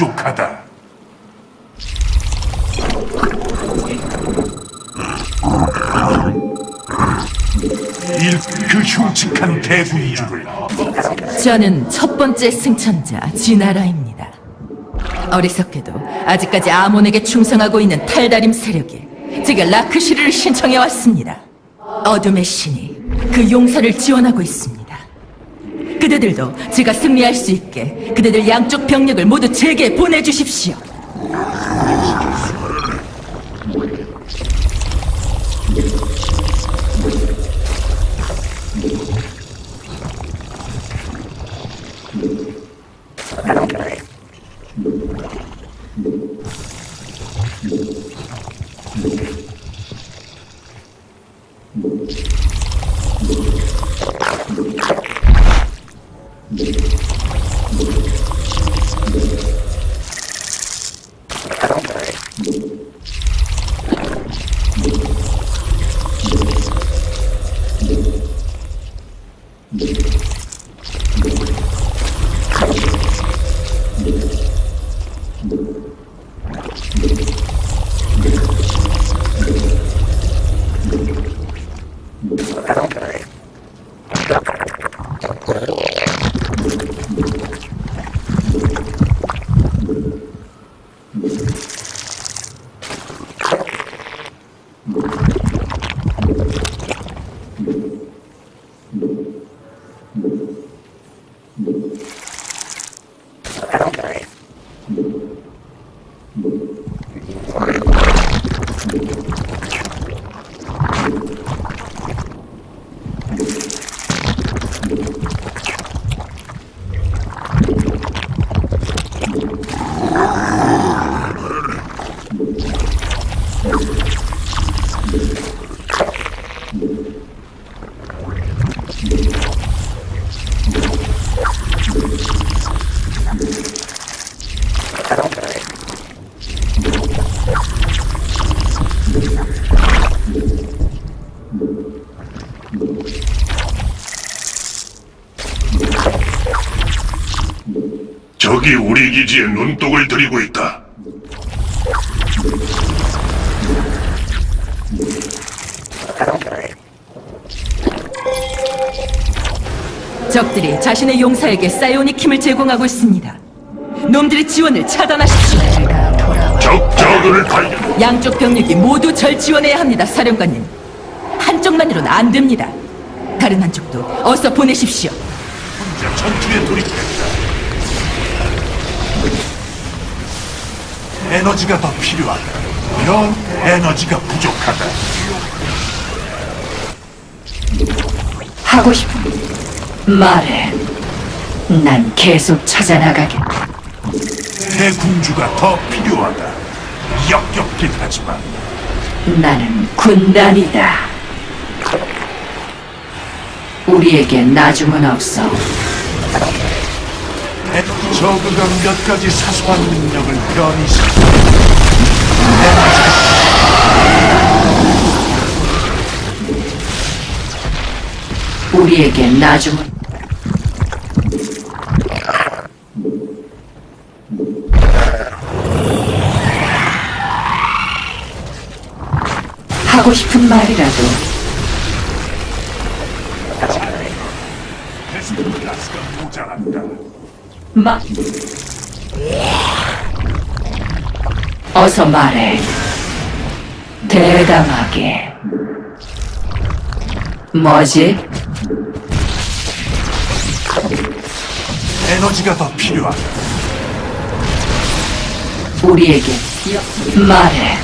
부족하다. 일, 그 흉측한 대군주를 저는 첫 번째 승천자 지나라입니다. 어리석게도 아직까지 아몬에게 충성하고 있는 탈다림 세력이 제가 라크시르를 신청해 왔습니다. 어둠의 신이 그 용사를 지원하고 있습니다. 그대들도 제가 승리할 수 있게 그대들 양쪽 병력을 모두 제게 보내주십시오. 들이고 있다. 적들이 자신의 용사에게 사이오닉 힘을 제공하고 있습니다. 놈들의 지원을 차단하십시오. 적 저그를 발견. 양쪽 병력이 모두 절 지원해야 합니다, 사령관님. 한쪽만으로는 안 됩니다. 다른 한쪽도 어서 보내십시오. 혼자 전투에 돌입했다. 에너지가 더 필요하다. 넌 에너지가 부족하다. 하고 싶은 말해. 난 계속 찾아나가게. 대군주가 더 필요하다. 역겹긴 하지만 나는 군단이다. 우리에게 나중은 없어. 에- 저그가 몇 가지 사소한 능력을 변이시켜. 우리에게 나중은 하고 싶은 말이라도 마 어서 말해. 대담하게. 뭐지? 에너지가 더 필요하다. 우리에게 말해.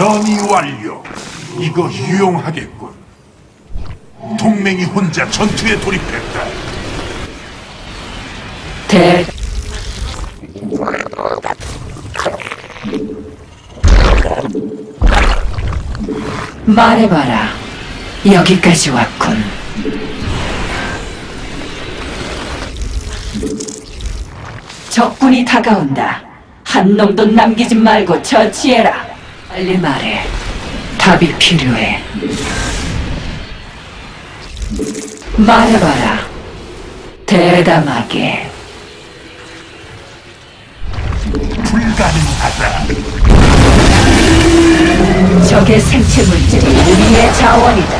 변이 완료. 이거 유용하겠군. 동맹이 혼자 전투에 돌입했다. 대 말해봐라. 여기까지 왔군. 적군이 다가온다. 한 놈도 남기지 말고 처치해라. 빨리 말해. 답이 필요해. 말해봐라. 대담하게. 불가능하다. 적의 생체 물질이 우리의 자원이다.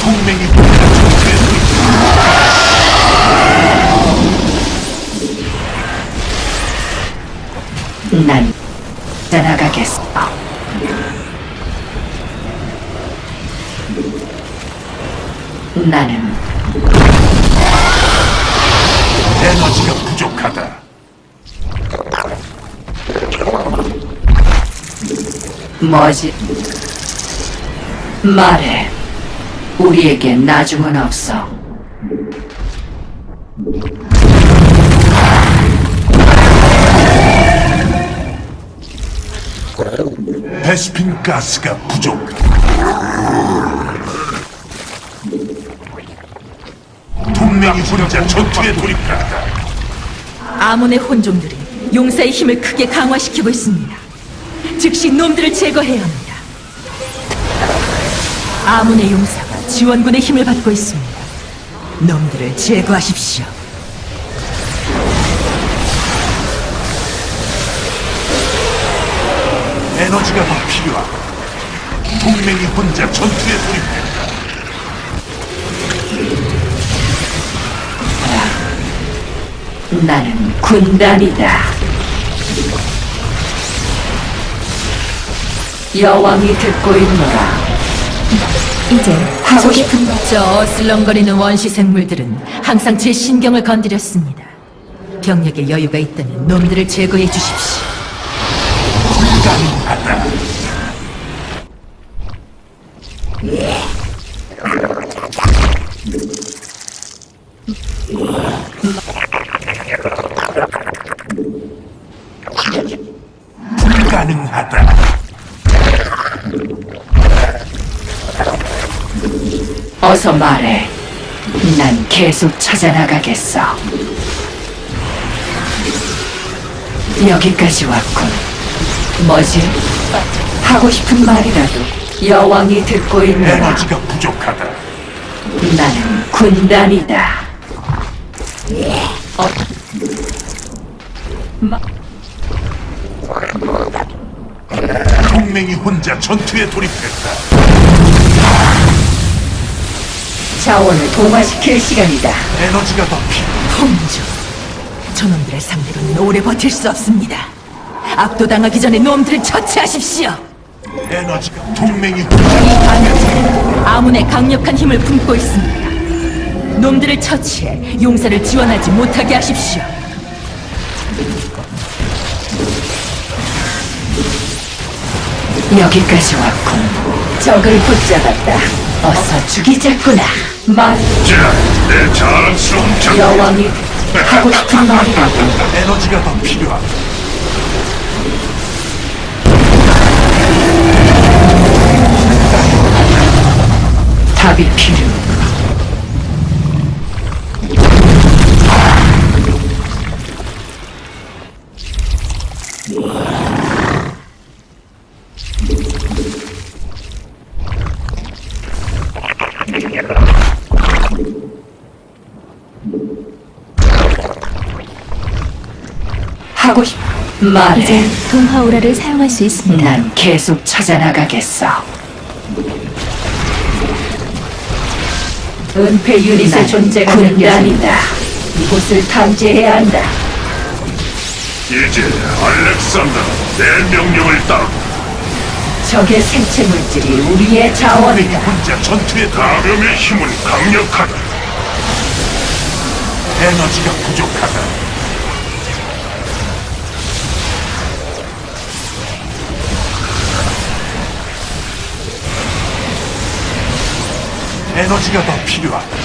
동맹이 전투에 돌입. 난 떠나가겠어. 나는 에너지가 부족하다. 뭐지? 말해. 우리에게 나중은 없어. 베스핀 가스가 부족하다. 동맹이 분자 전투에 돌입했다. 아몬의 혼종들이 용사의 힘을 크게 강화시키고 있습니다. 즉시 놈들을 제거해야 합니다. 아몬의 용사가 지원군의 힘을 받고 있습니다. 놈들을 제거하십시오. 에너지가 더 필요하다. 동맹이 혼자 전투에 돌입했다. 나는 군단이다. 여왕이 듣고 있노라. 이제 하고 싶은 저 어슬렁거리는 원시 생물들은 항상 제 신경을 건드렸습니다. 병력에 여유가 있다면 놈들을 제거해 주십시오. 어서 말해. 난 계속 찾아나가겠어. 여기까지 왔군. 뭐지? 하고 싶은 말이라도 여왕이 듣고 있노라. 에너지가 부족하다. 나는 군단이다. 어. 마, 동맹이 혼자 전투에 돌입했다. 자원을 동화시킬 시간이다. 에너지가 더 필요. 혼종. 저놈들의 상대로는 오래 버틸 수 없습니다. 압도당하기 전에 놈들을 처치하십시오. 에너지가 동맹이 이 감염체는 아문의 강력한 힘을 품고 있습니다. 놈들을 처치해 용사를 지원하지 못하게 하십시오. 여기까지 왔군. 적을 붙잡았다. 어서 죽이자꾸나. 말, 자, 내 자랑스러운 장 여왕이 하고 싶은 말이라고. 에너지가 더 필요하다. 답이 필요. 하고 싶 말해. 이제 동화 오라를 사용할 수 있습니다. 난 계속 찾아나가겠어. 은폐 유닛의 존재가 군단이다. 이곳을 탐지해야 한다. 이제 알렉산더 내 명령을 따르 적의 생체 물질이 우리의 자원이다. 혼자 전투에. 감염의 힘은 강력하다. 에너지가 부족하다. 에너지가 더 필요하다.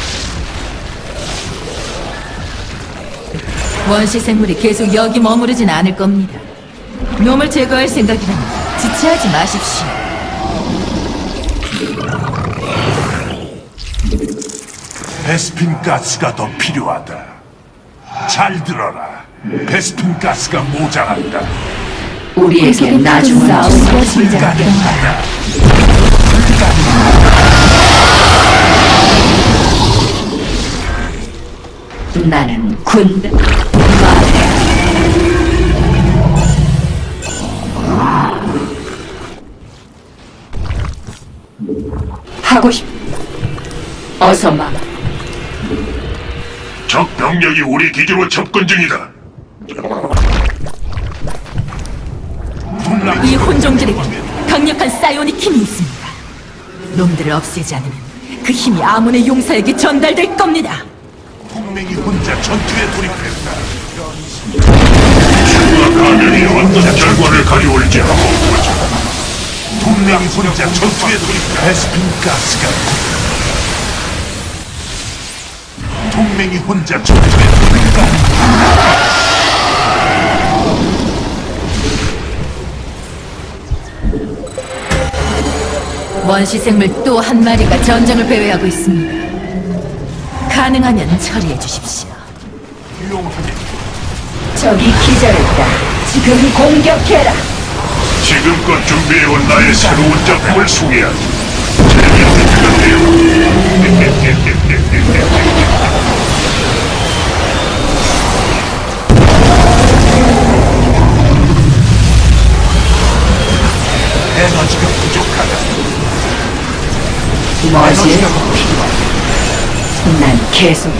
원시 생물이 계속 여기 머무르진 않을 겁니다. 놈을 제거할 생각이라면 지체하지 마십시오. 베스핀 가스가 더 필요하다. 잘 들어라. 베스핀 가스가 모자란다. 우리에게 나중은 파동이 없어. 준비되었습니다. 나는 군대. 하고 싶. 어서 말. 적 병력이 우리 기지로 접근 중이다. 이 혼종들에게 강력한 사이오닉 힘이 있습니다. 놈들을 없애지 않으면 그 힘이 아몬의 용사에게 전달될 겁니다. 동맹이 혼자 전투에 돌입했다. 추가 감염이 어떤 결과를 가져올지 한번 보자. 동맹이 혼자 전투에 돌입했다. 베스핀 가스가 동맹이 혼자 전투에 돌입했다. 원시 생물 또 한 마리가 전장을 배회하고 있습니다. 가능하면 처리해 주십시오. 유용하게 저기 기절했다. 지금 공격해라. 지금껏 준비해온 나의 새로운 작품을 소개하지. 에너지가 부족하다. 에너지가 계속.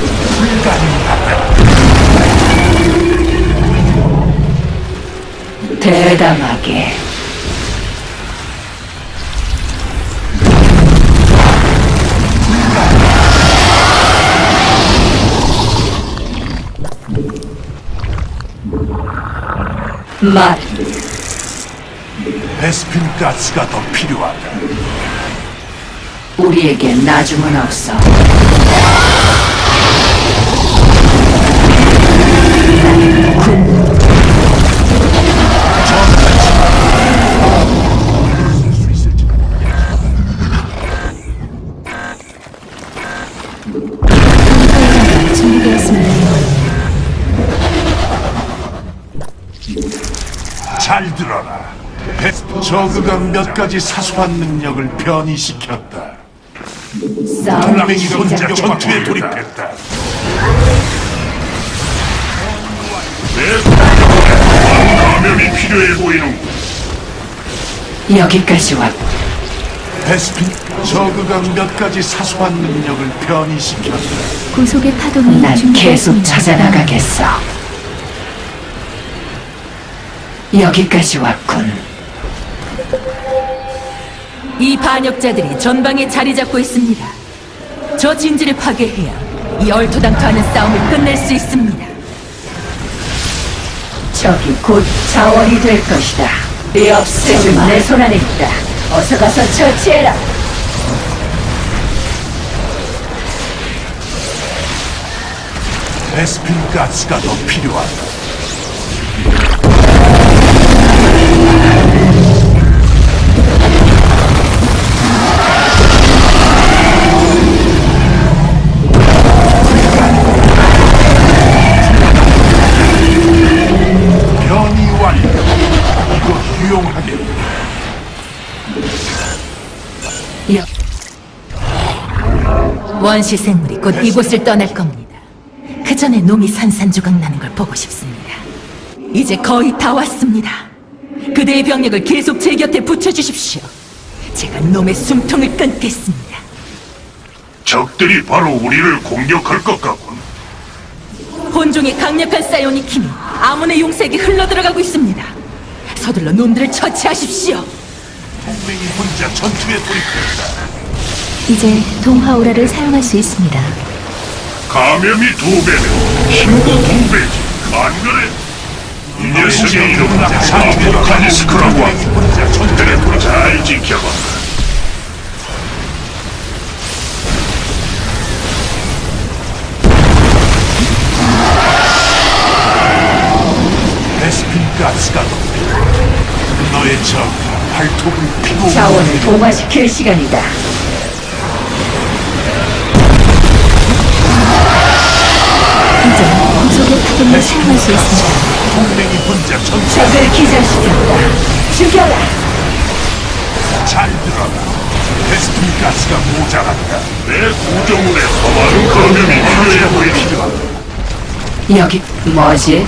대담하게. 말. 베스핀 가스가 더 필요하다. 우리에게 나중은 없어. 잘 들어라. 베스 저그가 몇 가지 사소한 능력을 변이시켰다. 싸움이 동맹이 혼자. 전투에 돌입했다. 내 감염이 필요해 보이는 여기까지 왔. 베스핀 저그가 몇 가지 사소한 능력을 변이시켰다. 구속의 파동이 난 계속. 찾아나가겠어. 여기까지 왔군. 이 반역자들이 전방에 자리 잡고 있습니다. 저 진지를 파괴해야 이 얼토당토하는 싸움을 끝낼 수 있습니다. 저기 곧 자원이 될 것이다. 이 없애준 내손 안에 있다. 어서 가서 처치해라. 베스핀 가스가 더 필요하다. 원시 생물이 곧 이곳을 떠날 겁니다. 그 전에 놈이 산산조각 나는 걸 보고 싶습니다. 이제 거의 다 왔습니다. 그대의 병력을 계속 제 곁에 붙여주십시오. 제가 놈의 숨통을 끊겠습니다. 적들이 바로 우리를 공격할 것 같군. 혼종의 강력한 사이오닉 힘이 아몬의 용사에게 흘러들어가고 있습니다. 서둘러 놈들을 처치하십시오. 동맹이 혼자 전투에 돌입했다. 이제 동화 오라를 사용할 수 있습니다. 감염이 두 배면 힘도 두 배지. 안 그래? 이 녀석의 이름은 아포칼리스크라고 하고 그래 잘 지켜봐. 베스핀 가스가. 너의 적 발톱을 피고 자원을 동화시킬 시간이다. 파동을 사용할 수 있습니다. 동맹이 혼자 전투 적을 기절시켰다. 죽여라. 잘 들어라. 베스핀 가스가 모자란다. 내 구조물에 더 많은 감염이 필요해 필요하다. 여기 뭐지?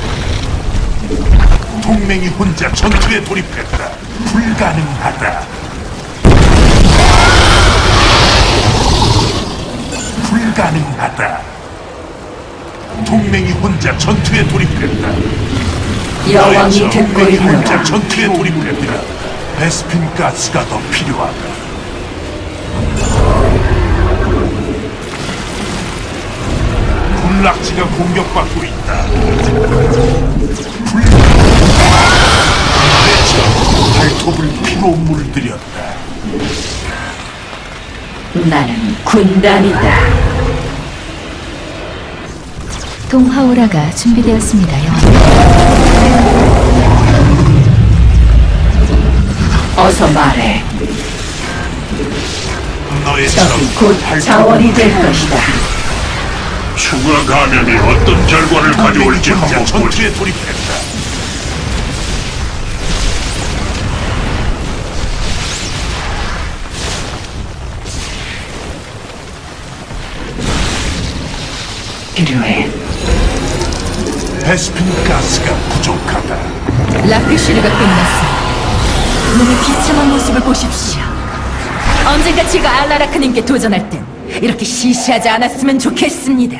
동맹이 혼자 전투에 돌입했다. 불가능하다. 불가능하다. 동맹이 혼자 전투에 돌입했다. 여왕이 동맹이 혼자. 전투에 돌입했다. 베스핀 가스가 더 필요하다. 군락지가 공격받고 있다. 불... 발톱을 피로 물들였다. 나는 군단이다. 동화오라가 준비되었습니다. 여왕. 어서 말해. 적곧 자원이 될 것이다. 추가 감염이 어떤 결과를 가져올지 한번 보지 전투에 돌입했다. 베스핀 가스가 부족하다. 라크시르가 끝났습니다. 놈의 비참한 모습을 보십시오. 언젠가 제가 알라라크님께 도전할 땐 이렇게 시시하지 않았으면 좋겠습니다.